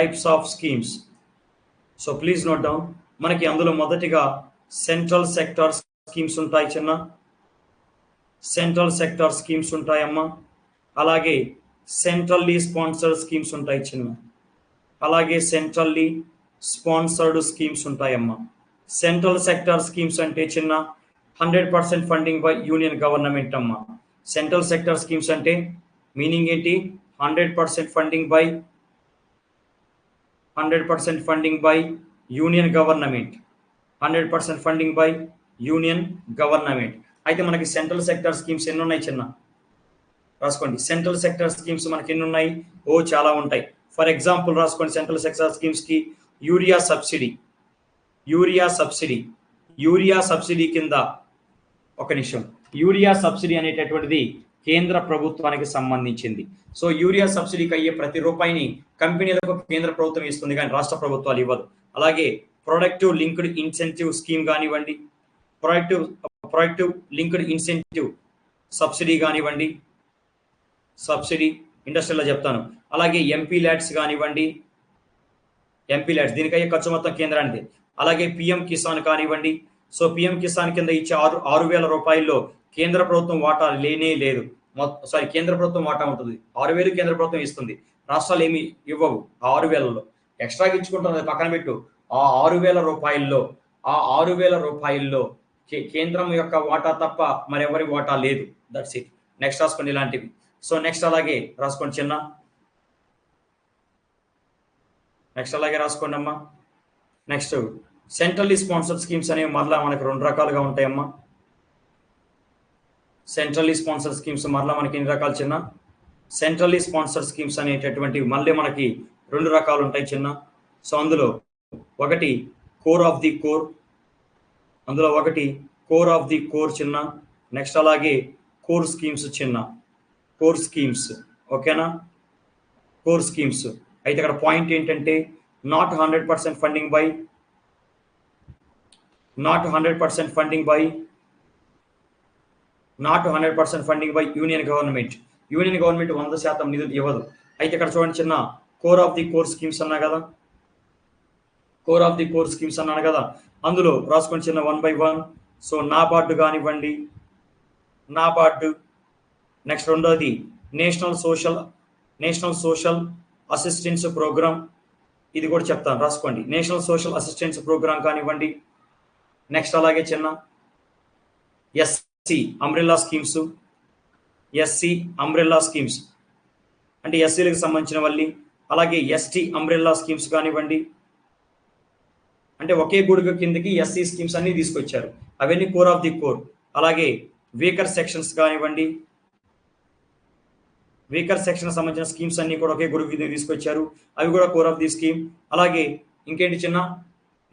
Types of schemes so please note down మనకి అందులో మొదటిగా సెంట్రల్ సెక్టార్ స్కీమ్స్ ఉంటాయి చిన్న. సెంట్రల్ సెక్టార్ స్కీమ్స్ ఉంటాయమ్మా. అలాగే సెంట్రల్లీ స్పాన్సర్డ్ స్కీమ్స్ ఉంటాయి చిన్న. అలాగే సెంట్రల్లీ స్పాన్సర్డ్ స్కీమ్స్ ఉంటాయమ్మా. సెంట్రల్ సెక్టార్ స్కీమ్స్ అంటే చిన్న. Hundred percent funding by union government అమ్మా. సెంట్రల్ సెక్టార్ స్కీమ్స్ అంటే మీనింగ్ ఏంటి? Hundred percent funding by hundred percent funding by union government. Hundred percent funding by union government. అయితే మనకి central sector schemes ఎన్ని ఉన్నాయి చిన్న? రాసుకోండి. సెంట్రల్ సెక్టర్ స్కీమ్స్ మనకి ఎన్ని ఉన్నాయి ఓ చాలా ఉంటాయి. ఫర్ ఎగ్జాంపుల్ రాసుకోండి central sector స్కీమ్స్కి urea subsidy. Urea subsidy. Urea subsidy కింద ఒక నిమిషం. యూరియా సబ్సిడీ అనేటటువంటిది కేంద్ర ప్రభుత్వానికి సంబంధించింది. సో యూరియా సబ్సిడీకి అయ్యే ప్రతి రూపాయిని కంపెనీలకు కేంద్ర ప్రభుత్వం ఇస్తుంది కానీ రాష్ట్ర ప్రభుత్వాలు ఇవ్వదు. అలాగే ప్రొడక్టివ్ లింక్డ్ ఇన్సెంటివ్ స్కీమ్ కానివ్వండి productive productive linked incentive subsidy కానివ్వండి సబ్సిడీ ఇండస్ట్రీలో చెప్తాను. అలాగే ఎంపీ ల్యాడ్స్ కానివ్వండి ఎంపీ ల్యాడ్స్ దీనికయ్యే ఖర్చు మొత్తం కేంద్రానికి అలాగే పిఎం కిసాన్ కానివ్వండి సో పిఎం కిసాన్ కింద ఇచ్చే ఆరు ఆరు వేల రూపాయల్లో కేంద్ర ప్రభుత్వం వాటా లేనే లేదు. సారీ కేంద్ర ప్రభుత్వం వాటా ఉంటుంది. ఆరు వేలు కేంద్ర ప్రభుత్వం ఇస్తుంది. రాష్ట్రాలు ఏమి ఇవ్వవు ఆ ఆరు వేలలో. ఎక్స్ట్రాగా ఇచ్చుకుంటుంది పక్కన పెట్టు. ఆ ఆరు వేల రూపాయల్లో ఆ ఆరు వేల రూపాయల్లో కే- కేంద్రం యొక్క వాటా తప్ప మరెవరి వాటా లేదు. దట్స్ ఇట్ నెక్స్ట్ రాసుకోండి ఇలాంటివి. సో నెక్స్ట్ అలాగే రాసుకోండి చిన్న. నెక్స్ట్ అలాగే రాసుకోండి అమ్మా. నెక్స్ట్ సెంట్రల్లీ స్పాన్సర్డ్ స్కీమ్స్ అనేవి మరలా మనకు రెండు రకాలుగా ఉంటాయమ్మా. సెంట్రల్లీ స్పాన్సర్ స్కీమ్స్ మరలా మనకి ఎన్ని రకాలు చిన్న? సెంట్రల్లీ స్పాన్సర్ స్కీమ్స్ అనేటటువంటివి మళ్ళీ మనకి రెండు రకాలు ఉంటాయి చిన్న. సో అందులో ఒకటి కోర్ ఆఫ్ ది కోర్ అందులో ఒకటి కోర్ ఆఫ్ ది కోర్ చిన్న. నెక్స్ట్ అలాగే కోర్ స్కీమ్స్ చిన్న. కోర్ స్కీమ్స్ ఓకేనా? Core schemes. అయితే ఇక్కడ పాయింట్ ఏంటంటే not hundred percent funding by not hundred percent funding by not hundred percent funding by union government. Union government వంద శాతం నిధులు ఇవ్వదు. అయితే ఇక్కడ చూడండి చిన్న core of the core schemes అన్నా కదా? Core of the core schemes అన్నాను కదా? అందులో రాసుకొని చిన్న one by one so NABARD కానివ్వండి. నాబార్డు నెక్స్ట్ రెండోది national social national social assistance programme ఇది కూడా చెప్తాను రాసుకోండి. నేషనల్ సోషల్ అసిస్టెన్స్ ప్రోగ్రామ్ కానివ్వండి. నెక్స్ట్ అలాగే చిన్న S SC umbrella schemes SC umbrella schemes అంటే ఎస్సీలకు సంబంధించిన వాళ్ళి అలాగే ఎస్టీ అంబ్రెల్లా స్కీమ్స్ కానివ్వండి. అంటే ఒకే గొడుగు కిందకి ఎస్సీ స్కీమ్స్ అన్ని తీసుకొచ్చారు. అవన్నీ కోర్ ఆఫ్ ది కోర్ అలాగే వీకర్ సెక్షన్స్ కానివ్వండి. వీకర్ సెక్షన్ సంబంధించిన స్కీమ్స్ అన్ని కూడా ఒకే గొడుగు కింద తీసుకొచ్చారు. అవి కూడా కోర్ ఆఫ్ ది స్కీమ్ అలాగే ఇంకేంటి చిన్న?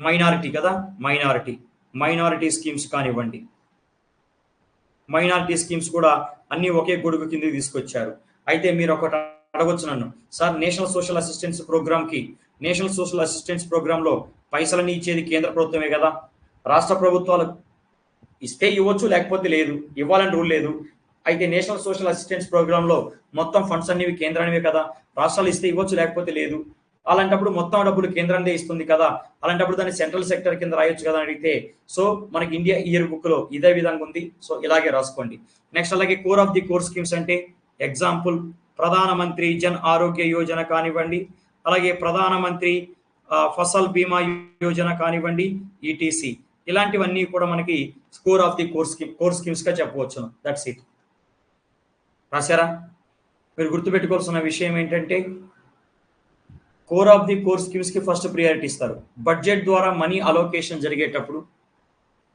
మైనారిటీ కదా? మైనారిటీ మైనారిటీ స్కీమ్స్ కానివ్వండి. మైనారిటీ స్కీమ్స్ కూడా అన్ని ఒకే గొడుగు కిందకి తీసుకొచ్చారు. అయితే మీరు ఒకటి అడగొచ్చు నన్ను. సార్ నేషనల్ సోషల్ అసిస్టెన్స్ ప్రోగ్రామ్కి నేషనల్ సోషల్ అసిస్టెన్స్ ప్రోగ్రామ్లో పైసలని ఇచ్చేది కేంద్ర ప్రభుత్వమే కదా? రాష్ట్ర ప్రభుత్వాలు ఇస్తే ఇవ్వచ్చు లేకపోతే లేదు. ఇవ్వాలని రూల్ లేదు. అయితే నేషనల్ సోషల్ అసిస్టెన్స్ ప్రోగ్రామ్లో మొత్తం ఫండ్స్ అన్ని కేంద్రానివే కదా? రాష్ట్రాలు ఇస్తే ఇవ్వచ్చు లేకపోతే లేదు. అలాంటప్పుడు మొత్తం డబ్బులు కేంద్రాన్ని ఇస్తుంది కదా. అలాంటప్పుడు దాన్ని సెంట్రల్ సెక్టర్ కింద రాయొచ్చు కదా అని అడిగితే సో మనకి ఇండియా ఇయర్ బుక్లో ఇదే విధంగా ఉంది సో ఇలాగే రాసుకోండి. నెక్స్ట్ అలాగే core of the core schemes అంటే ఎగ్జాంపుల్ ప్రధానమంత్రి జన్ ఆరోగ్య యోజన కానివ్వండి అలాగే ప్రధానమంత్రి ఫసల్ బీమా యోజన కానివ్వండి ఈటీసీ ఇలాంటివన్నీ కూడా మనకి core of the core scheme core స్కీమ్స్గా చెప్పవచ్చు. దట్స్ ఇట్ రాశారా? మీరు గుర్తుపెట్టుకోవాల్సిన విషయం ఏంటంటే కోర్ ఆఫ్ ది కోర్ స్కీమ్స్కి ఫస్ట్ ప్రియారిటీ ఇస్తారు. బడ్జెట్ ద్వారా మనీ అలోకేషన్ జరిగేటప్పుడు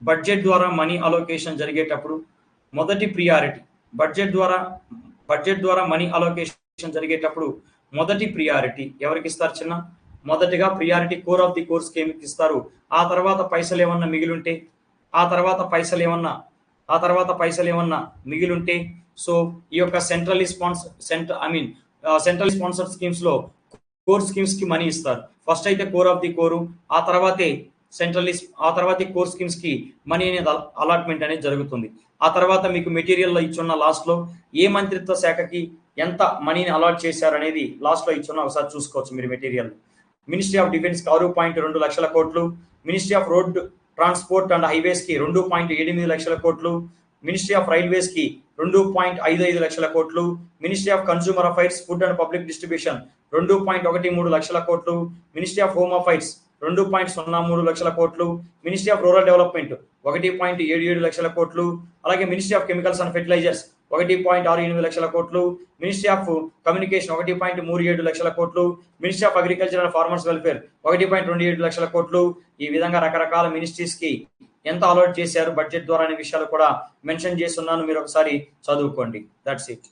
బడ్జెట్ ద్వారా మనీ అలోకేషన్ జరిగేటప్పుడు మొదటి ప్రియారిటీ బడ్జెట్ ద్వారా బడ్జెట్ ద్వారా మనీ అలోకేషన్ జరిగేటప్పుడు మొదటి ప్రియారిటీ ఎవరికి ఇస్తారు చిన్న? మొదటిగా priority core of the core స్కీమ్కి ఇస్తారు. ఆ తర్వాత పైసలు ఏమన్నా మిగిలుంటే ఆ తర్వాత పైసలు ఏమన్నా ఆ తర్వాత పైసలు ఏమన్నా మిగిలుంటే సో ఈ యొక్క central spans center I mean central sponsor స్కీమ్స్లో core స్కీమ్స్కి మనీ ఇస్తారు. ఫస్ట్ అయితే కోర్ ఆఫ్ ది కోరు ఆ తర్వాతే సెంట్రల్ ఆ తర్వాత కోర్ స్కీమ్స్కి మనీ అనేది అలాట్మెంట్ అనేది జరుగుతుంది. ఆ తర్వాత మీకు మెటీరియల్లో ఇచ్చున్న లాస్ట్లో ఏ మంత్రిత్వ శాఖకి ఎంత మనీని అలాట్ చేశారనేది లాస్ట్లో ఇచ్చున్న ఒకసారి చూసుకోవచ్చు మీరు మెటీరియల్. మినిస్ట్రీ ఆఫ్ డిఫెన్స్కి ఆరు పాయింట్ రెండు లక్షల కోట్లు ministry of road transport and హైవేస్కి రెండు పాయింట్ ఎనిమిది లక్షల కోట్లు మినిస్ట్రీ ఆఫ్ రైల్వేస్కి రెండు పాయింట్ ఐదు ఐదు లక్షల కోట్లు ministry of consumer affairs food and public distribution రెండు పాయింట్ ఒకటి మూడు లక్షల కోట్లు మినిస్ట్రీ ఆఫ్ హోమ్ అఫైర్స్ రెండు పాయింట్ సున్నా మూడు లక్షల కోట్లు మినిస్ట్రీ ఆఫ్ రూరల్ డెవలప్మెంట్ ఒకటి పాయింట్ ఏడు ఏడు లక్షల కోట్లు అలాగే ministry of chemicals and fertilizers ఒకటి పాయింట్ ఆరు ఎనిమిది లక్షల కోట్లు మినిస్ట్రీ ఆఫ్ కమ్యూనికేషన్ ఒకటి పాయింట్ మూడు ఏడు లక్షల కోట్లు ministry of agriculture and farmers welfare ఒకటి పాయింట్ రెండు ఏడు లక్షల కోట్లు. ఈ విధంగా రకరకాల మినిస్ట్రీస్కి ఎంత అలర్ట్ చేశారు బడ్జెట్ ద్వారా అనే విషయాలు కూడా మెన్షన్ చేస్తున్నాను. మీరు ఒకసారి చదువుకోండి. That's it